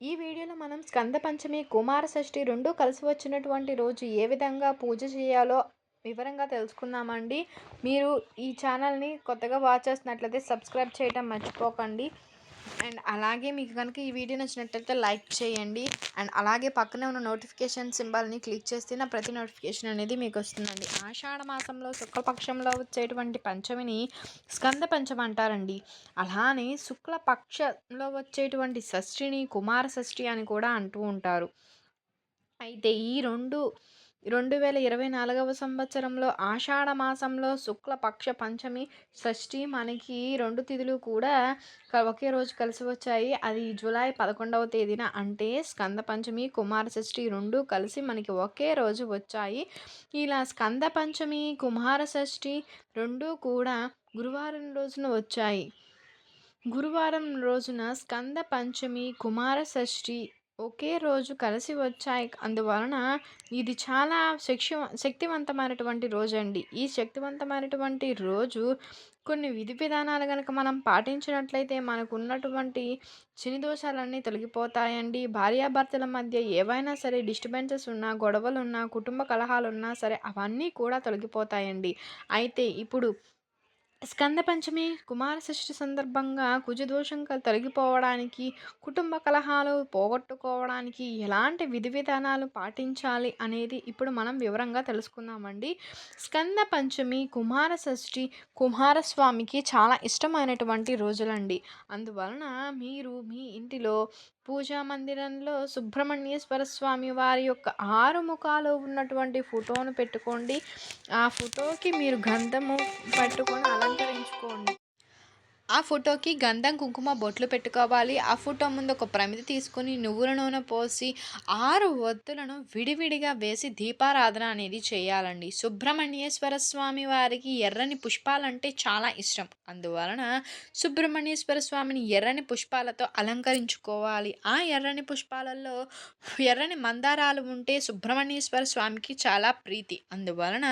ఈ వీడియోలో మనం స్కంద పంచమి కుమార షష్ఠి రెండు కలిసి వచ్చినటువంటి రోజు ఏ విధంగా పూజ చేయాలో వివరంగా తెలుసుకుందామండి. మీరు ఈ ఛానల్ని కొత్తగా వాచ్ చేస్తున్నట్లయితే సబ్స్క్రైబ్ చేయడం మర్చిపోకండి. అండ్ అలాగే మీకు కనుక ఈ వీడియో నచ్చినట్లయితే లైక్ చేయండి. అండ్ అలాగే పక్కనే ఉన్న నోటిఫికేషన్ సింబల్ని క్లిక్ చేస్తే నా ప్రతి నోటిఫికేషన్ అనేది మీకు వస్తుందండి. ఆషాఢ మాసంలో శుక్లపక్షంలో వచ్చేటువంటి పంచమిని స్కంద పంచం అంటారండి. అలానే శుక్లపక్షంలో వచ్చేటువంటి షష్ఠిని కుమార షష్ఠి అని కూడా అంటూ ఉంటారు. అయితే ఈ రెండు రెండు వేల ఇరవై నాలుగవ సంవత్సరంలో ఆషాఢ మాసంలో శుక్లపక్ష పంచమి షష్ఠి మనకి రెండు తిథులు కూడా ఒకే రోజు కలిసి వచ్చాయి. అది జూలై పదకొండవ తేదీన అంటే స్కంద పంచమి కుమార షష్ఠి రెండు కలిసి మనకి ఒకే రోజు వచ్చాయి. ఇలా స్కంద పంచమి కుమార షష్ఠి రెండు కూడా గురువారం రోజున వచ్చాయి. గురువారం రోజున స్కంద పంచమి కుమార షష్ఠి ఒకే రోజు కలిసి వచ్చాయి. అందువలన ఇది చాలా శక్తి శక్తివంతమైనటువంటి రోజు అండి ఈ శక్తివంతమైనటువంటి రోజు కొన్ని విధి విధానాలు కనుక మనం పాటించినట్లయితే మనకు ఉన్నటువంటి చిని దోషాలన్నీ తొలగిపోతాయండి. భార్యాభర్తల మధ్య ఏవైనా సరే డిస్టర్బెన్సెస్ ఉన్నా గొడవలు ఉన్నా కుటుంబ కలహాలు ఉన్నా సరే అవన్నీ కూడా తొలగిపోతాయండి. అయితే ఇప్పుడు స్కంద పంచమి కుమార షష్ఠి సందర్భంగా కుజదోషం తొలగిపోవడానికి కుటుంబ కలహాలు పోగొట్టుకోవడానికి ఎలాంటి విధి విధానాలు పాటించాలి అనేది ఇప్పుడు మనం వివరంగా తెలుసుకుందామండి. స్కంద పంచమి కుమార షష్ఠి కుమారస్వామికి చాలా ఇష్టమైనటువంటి రోజులండి. అందువలన మీరు మీ ఇంటిలో పూజా మందిరంలో సుబ్రహ్మణ్యేశ్వర స్వామి వారి యొక్క ఆరు ముఖాలు ఉన్నటువంటి ఫోటోను పెట్టుకోండి. ఆ ఫోటోకి మీరు గంధము పట్టుకొని అలంకరించుకోండి. ఆ ఫోటోకి గంధం కుంకుమ బొట్లు పెట్టుకోవాలి. ఆ ఫోటో ముందు ఒక ప్రమిది తీసుకొని నువ్వుల నూనె పోసి ఆరు ఒత్తులను విడివిడిగా వేసి దీపారాధన అనేది చేయాలండి. సుబ్రహ్మణ్యేశ్వర స్వామి వారికి ఎర్రని పుష్పాలంటే చాలా ఇష్టం. అందువలన సుబ్రహ్మణ్యేశ్వర స్వామిని ఎర్రని పుష్పాలతో అలంకరించుకోవాలి. ఆ ఎర్రని పుష్పాలలో ఎర్రని మందారాలు ఉంటే సుబ్రహ్మణ్యేశ్వర స్వామికి చాలా ప్రీతి. అందువలన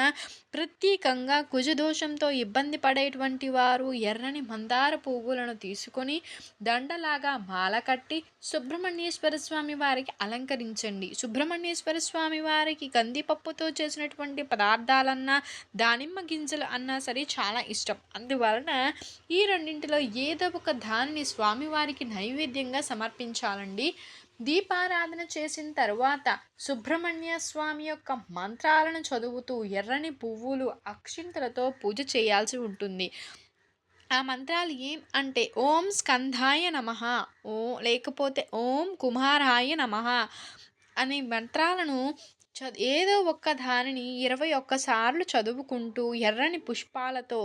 ప్రత్యేకంగా కుజదోషంతో ఇబ్బంది పడేటువంటి వారు ఎర్రని మందార పువ్వులను తీసుకొని దండలాగా మాల కట్టి సుబ్రహ్మణ్యేశ్వర స్వామి వారికి అలంకరించండి. సుబ్రహ్మణ్యేశ్వర స్వామి వారికి కందిపప్పుతో చేసినటువంటి పదార్థాలన్నా దానిమ్మ గింజలు అన్నా సరే చాలా ఇష్టం. అందువలన ఈ రెండింటిలో ఏదో ఒక దానిని స్వామివారికి నైవేద్యంగా సమర్పించాలండి. దీపారాధన చేసిన తర్వాత సుబ్రహ్మణ్య స్వామి యొక్క మంత్రాలను చదువుతూ ఎర్రని పువ్వులు అక్షింతలతో పూజ చేయాల్సి ఉంటుంది. ఆ మంత్రాలు ఏం అంటే ఓం స్కంధాయ నమ ఓ లేకపోతే ఓం కుమారాయ నమ అనే మంత్రాలను చ ఏదో ఒక్క దానిని ఇరవై ఒక్కసార్లు చదువుకుంటూ ఎర్రని పుష్పాలతో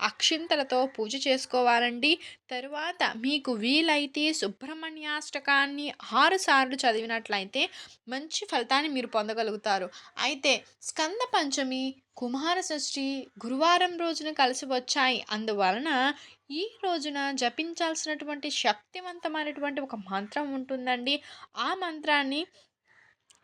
అక్షింతలతో పూజ చేసుకోవాలండి. తరువాత మీకు వీలైతే సుబ్రహ్మణ్యాష్టకాన్ని ఆరు సార్లు చదివినట్లయితే మంచి ఫలితాన్ని మీరు పొందగలుగుతారు. అయితే స్కంద పంచమి కుమార షష్ఠి గురువారం రోజున కలిసి వచ్చాయి. అందువలన ఈ రోజున జపించాల్సినటువంటి శక్తివంతమైనటువంటి ఒక మంత్రం ఉంటుందండి. ఆ మంత్రాన్ని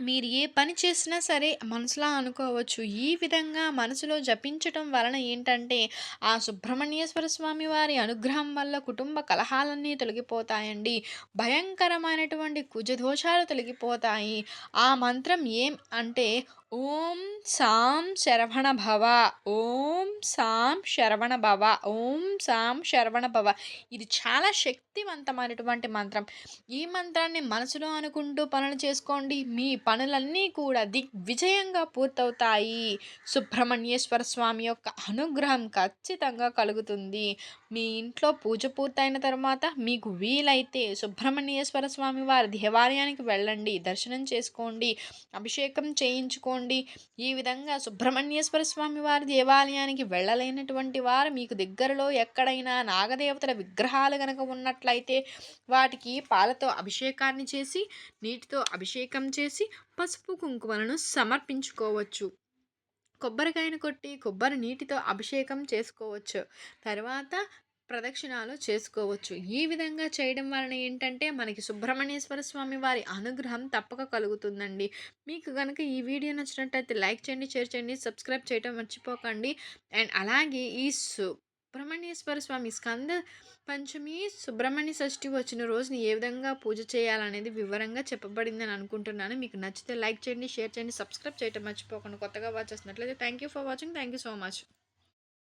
మీరు ఏ పని చేసినా సరే మనసులో అనుకోవచ్చు. ఈ విధంగా మనసులో జపించటం వలన ఏంటంటే ఆ సుబ్రహ్మణ్యేశ్వర స్వామి వారి అనుగ్రహం వల్ల కుటుంబ కలహాలన్నీ తొలగిపోతాయండి. భయంకరమైనటువంటి కుజదోషాలు తొలగిపోతాయి. ఆ మంత్రం ఏం అంటే ఓం సాం శరవణ భవ ఓం సాం శరవణ భవ ఓం సాం శరవణ భవ. ఇది చాలా శక్తివంతమైనటువంటి మంత్రం. ఈ మంత్రాన్ని మనసులో అనుకుంటూ పనులు చేసుకోండి. మీ పనులన్నీ కూడా దిగ్విజయంగా పూర్తవుతాయి. సుబ్రహ్మణ్యేశ్వర స్వామి యొక్క అనుగ్రహం ఖచ్చితంగా కలుగుతుంది. మీ ఇంట్లో పూజ పూర్తయిన తర్వాత మీకు వీలైతే సుబ్రహ్మణ్యేశ్వర స్వామి వారి దేవాలయానికి వెళ్ళండి. దర్శనం చేసుకోండి. అభిషేకం చేయించుకోండి. చేసుకోండి ఈ విధంగా సుబ్రహ్మణ్యేశ్వర స్వామి వారి దేవాలయానికి వెళ్ళలేనటువంటి వారు మీకు దగ్గరలో ఎక్కడైనా నాగదేవతల విగ్రహాలు కనుక ఉన్నట్లయితే వాటికి పాలతో అభిషేకాన్ని చేసి నీటితో అభిషేకం చేసి పసుపు కుంకుమలను సమర్పించుకోవచ్చు. కొబ్బరికాయను కొట్టి కొబ్బరి నీటితో అభిషేకం చేసుకోవచ్చు. తర్వాత ప్రదక్షిణాలు చేసుకోవచ్చు. ఈ విధంగా చేయడం వలన ఏంటంటే మనకి సుబ్రహ్మణ్యేశ్వర స్వామి వారి అనుగ్రహం తప్పక కలుగుతుందండి. మీకు కనుక ఈ వీడియో నచ్చినట్టయితే లైక్ చేయండి షేర్ చేయండి సబ్స్క్రైబ్ చేయడం మర్చిపోకండి. అండ్ అలాగే ఈ సు సుబ్రహ్మణ్యేశ్వర స్వామి స్కంద పంచమి సుబ్రహ్మణ్య షష్ఠి వచ్చిన రోజుని ఏ విధంగా పూజ చేయాలనేది వివరంగా చెప్పబడిందని అనుకుంటున్నాను. మీకు నచ్చితే లైక్ చేయండి షేర్ చేయండి సబ్స్క్రైబ్ చేయటం మర్చిపోకుండా. కొత్తగా వాచ్ చేస్తున్నట్లయితే thank you for watching. Thank you so much.